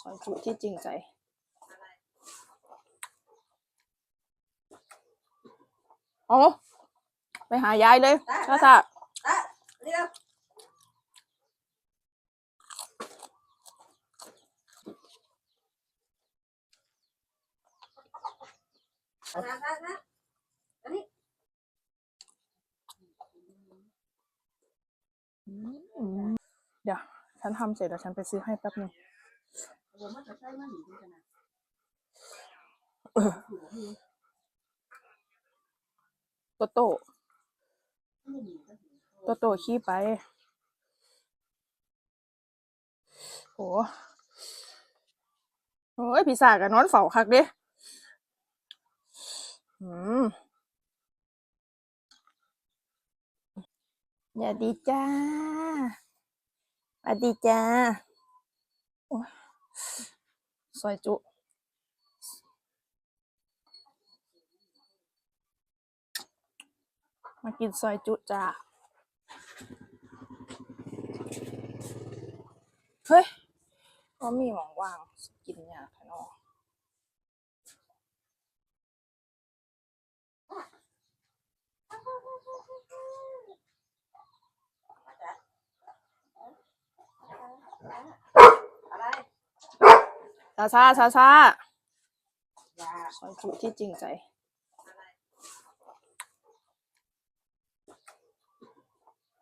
ซอยจุที่จริงใจโอ้ไปหายายเลยช้าช้าอะเรียกนะนะนะอันนี้เดี๋ยว ฉันทำเสร็จแล้วฉันไปซื้อให้แป๊บหนึง ผมว่าจะใช้มันหนีกันนะโตโต้โตโต้ขี้ไป โหโอ้ยพี่สากับนอนเฝ้าคักเด้อืมอย่าดีจ้าสวัสดีจ้าโอ้ย ซอยจุ มากินซอยจุจ้าเฮ้ยก็มีหมองว่าง กินยากแค่นอ ซาซาซาซาซอยจุที่จริงใจ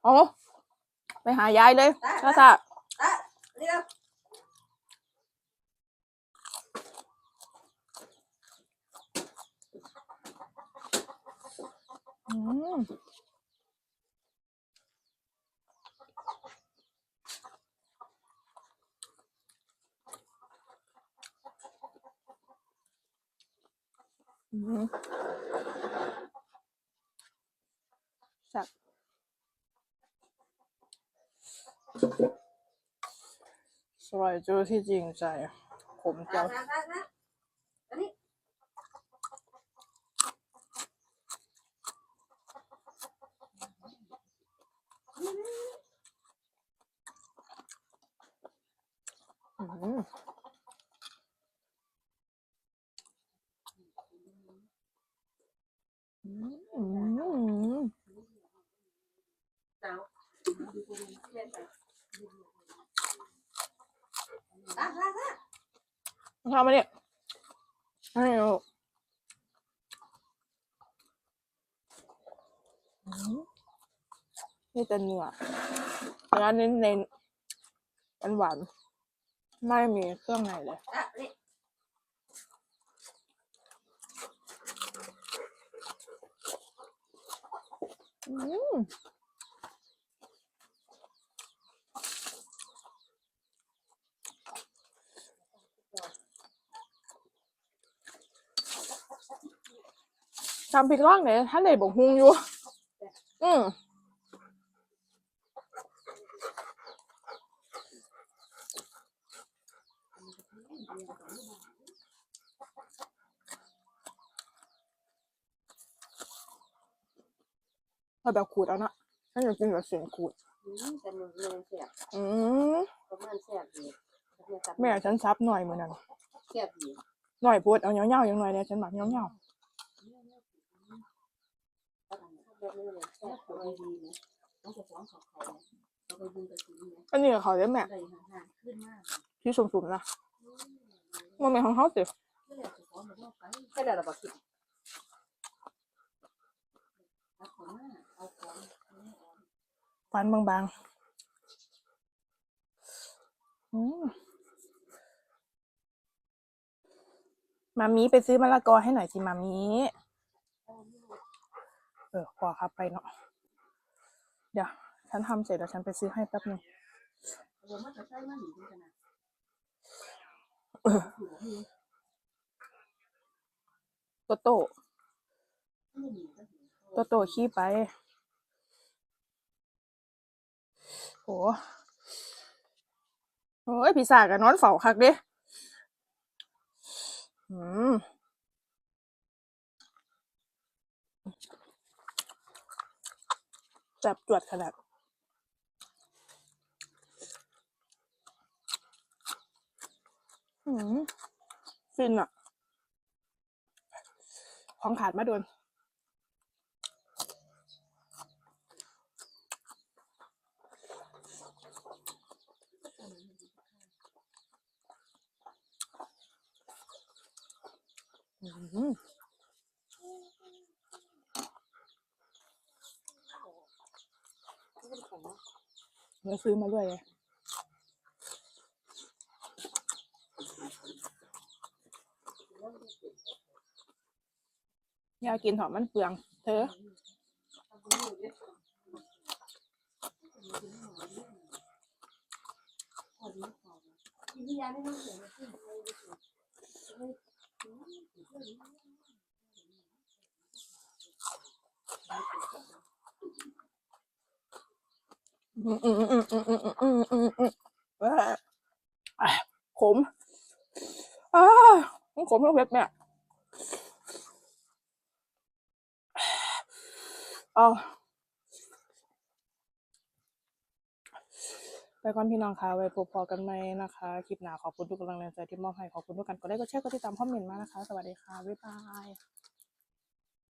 โอ้ไปหายายเลยช้าช้าอะเรียกอืม อืมแซ่บสวยจูที่จริงใจขมจะนะนะอันนี้ อืมอืม เจ้าอะนะนะ ทำมาเนี่ยให้ลูกอืมนี่จะเนื้อแล้วเน้นเน้นหวานหวานๆไม่มีเครื่องในเลย อะนี่อืมทำพริกล่องเนี่ยท่านไหนบอกฮุงอยู่ อืม เอาแบบขูดเอานะฉันอยากกินแบบเสียงขูด อืมแต่มือเลยเสียบอืมประมาณเสียบดีเสียบแม่ฉันซับหน่อยเหมือนนั้นเสียบดีหน่อยพูดเอาเงี้ยวๆอย่างหน่อยเนี่ยฉันหมักเงี้ยวแบบนี้เลยเสียบตัวดีนะต้องจะฟ้องของเขาเราไปยืนกับทีนี้ๆอันนี้กับเขาได้แม่ได้ห่างๆขึ้นมากที่สุ่มๆนะมันเป็นของเขาสิไม่ได้จะฟ้องมันต้องไปแค่เดี๋ยวเราบอกคิดเอาของมาเอาของ ฟันบางๆอืมมามีไปซื้อมะละกอให้หน่อยสิมามีเออขอครับไปเนาะเดี๋ยวฉันทำเสร็จแล้วฉันไปซื้อให้แป๊บหนึงผมว่าจะใช้มันหนีกันนะเออโตโตโตโตขี้ไป โหโอ้ยพี่สากับนอนเฝ้าคักเด้อืมจับจวดขนาดอืมฟินอะของขาดมาโดน อืม ไม่ เป็นของเดี๋ยวซื้อมาด้วยเลยอยากกินหอมมันเปลือง เธอที่ยาไม่ต้องเสียขึ้ ขมอ้าขมต้องเผ็ดเนี่ยอ๋อ ไปก่อนพี่น้องค่ะ ไว้พบพอกันไหมนะคะ คลิปหน้าขอบคุณทุกกำลังใจที่มอบให้ ขอบคุณทุกกันกดไลค์กดแชร์กดติดตามคอมเมนต์มานะคะ สวัสดีค่ะ บ๊ายบาย